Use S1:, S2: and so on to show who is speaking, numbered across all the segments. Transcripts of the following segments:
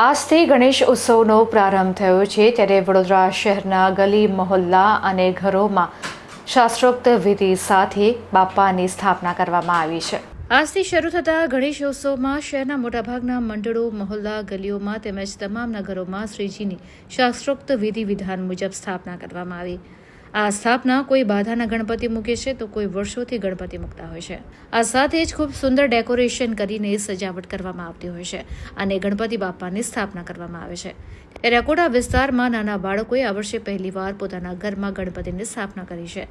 S1: આજથી ગણેશ ઉત્સવનો પ્રારંભ થયો છે, ત્યારે વડોદરા શહેરના ગલી મહોલ્લા અને ઘરોમાં શાસ્ત્રોક્ત વિધિ સાથે બાપાની સ્થાપના કરવામાં આવી છે. આજથી શરૂ થતા ગણેશ ઉત્સવમાં શહેરના મોટાભાગના મંડળો, મહોલ્લા, ગલીઓમાં તેમજ તમામના ઘરોમાં શ્રીજીની શાસ્ત્રોક્ત વિધિ વિધાન મુજબ સ્થાપના કરવામાં આવી. આ સ્થાપના કોઈ બાધાના ગણપતિ મૂકે છે તો કોઈ વર્ષોથી ગણપતિ મૂકતા હોય છે. આ સાથે જ ખૂબ સુંદર ડેકોરેશન કરીને સજાવટ કરવામાં આવતી હોય છે અને ગણપતિ બાપાની સ્થાપના કરવામાં આવે છે. ત્યારે વિસ્તારમાં નાના બાળકોએ આ વર્ષે પહેલીવાર પોતાના ઘરમાં ગણપતિની સ્થાપના કરી છે.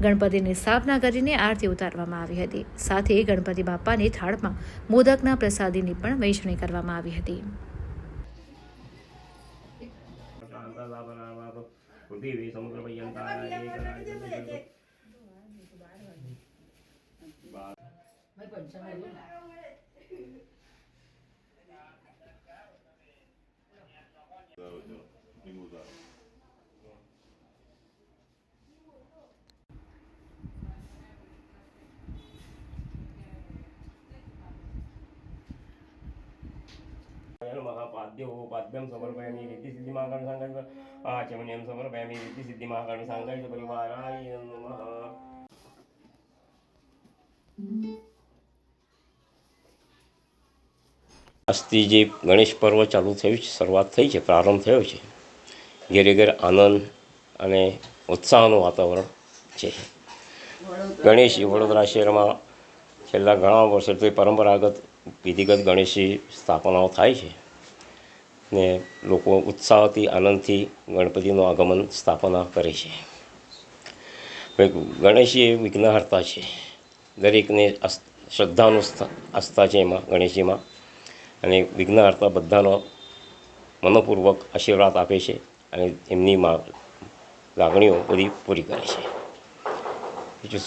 S1: ગણપતિની સ્થાપના કરીને આરતી ઉતારવામાં આવી હતી. સાથે ગણપતિ બાપાની થાળમાં મોદકના પ્રસાદીની પણ વહેંચણી કરવામાં આવી હતી.
S2: పృథివీ సముద్ర పర్యంత నింగుదారు પાદ્યમ સમર્પયામિ રીતિ સિદ્ધિ મહાકાળ સાંગાય આચમન્યમ સમર્પયામિ રીતિ સિદ્ધિ મહાકાળ સાંગાય પરિવારાય નમઃ આજથી જે ગણેશ પર્વ ચાલુ થયું છે, શરૂઆત થઈ છે, પ્રારંભ થયો છે. ઘેરે ઘેર આનંદ અને ઉત્સાહનું વાતાવરણ છે. ગણેશ વડોદરા શહેરમાં છેલ્લા ઘણા વર્ષોથી પરંપરાગત વિધિગત ગણેશની સ્થાપનાઓ થાય છે ને લોકો ઉત્સાહથી, આનંદથી ગણપતિનું આગમન સ્થાપના કરે છે. હવે ગણેશ એ વિઘ્નહર્તા છે. દરેકને શ્રદ્ધાનું આસ્થા છે એમાં ગણેશજીમાં અને વિઘ્નહર્તા બધાનો મનોપૂર્વક આશીર્વાદ આપે છે અને એમની લાગણીઓ બધી પૂરી કરે છે.